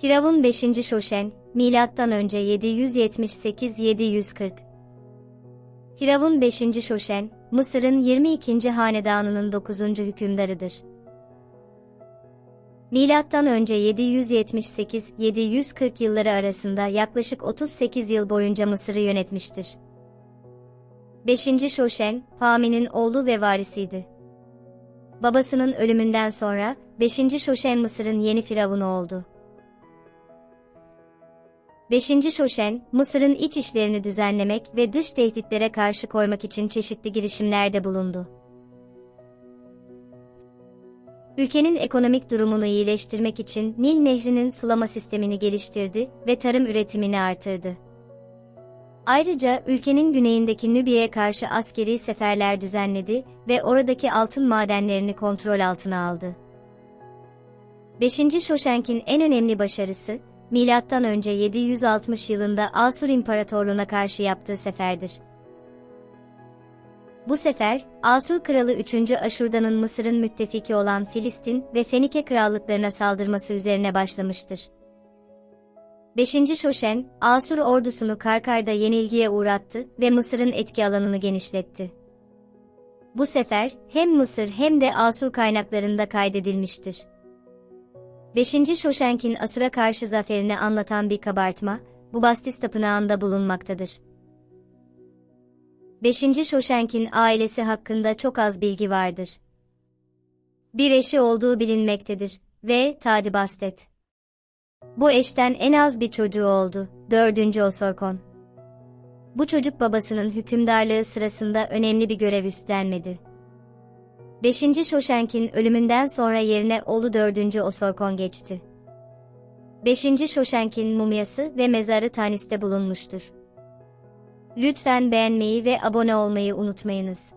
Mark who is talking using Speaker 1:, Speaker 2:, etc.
Speaker 1: Firavun 5. Şoşen, milattan önce 778-740. Firavun 5. Şoşen, Mısır'ın 22. hanedanının 9. hükümdarıdır. Milattan önce 778-740 yılları arasında yaklaşık 38 yıl boyunca Mısır'ı yönetmiştir. 5. Şoşen, Pami'nin oğlu ve varisiydi. Babasının ölümünden sonra 5. Şoşen Mısır'ın yeni firavunu oldu. 5. Şoşen, Mısır'ın iç işlerini düzenlemek ve dış tehditlere karşı koymak için çeşitli girişimlerde bulundu. Ülkenin ekonomik durumunu iyileştirmek için Nil Nehri'nin sulama sistemini geliştirdi ve tarım üretimini artırdı. Ayrıca ülkenin güneyindeki Nübiye'ye karşı askeri seferler düzenledi ve oradaki altın madenlerini kontrol altına aldı. 5. Şoşenk'in en önemli başarısı, milattan önce 760 yılında Asur İmparatorluğu'na karşı yaptığı seferdir. Bu sefer, Asur Kralı 3. Aşurdan'ın Mısır'ın müttefiki olan Filistin ve Fenike krallıklarına saldırması üzerine başlamıştır. 5. Şoşen, Asur ordusunu Karkar'da yenilgiye uğrattı ve Mısır'ın etki alanını genişletti. Bu sefer, hem Mısır hem de Asur kaynaklarında kaydedilmiştir. 5. Şoşenk'in Asur'a karşı zaferini anlatan bir kabartma, bu Bastis Tapınağı'nda bulunmaktadır. 5. Şoşenk'in ailesi hakkında çok az bilgi vardır. Bir eşi olduğu bilinmektedir ve Tadi Bastet. Bu eşten en az bir çocuğu oldu, 4. Osorkon. Bu çocuk babasının hükümdarlığı sırasında önemli bir görev üstlenmedi. 5. Şoşenk'in ölümünden sonra yerine oğlu 4. Osorkon geçti. 5. Şoşenk'in mumyası ve mezarı Tanis'te bulunmuştur. Lütfen beğenmeyi ve abone olmayı unutmayınız.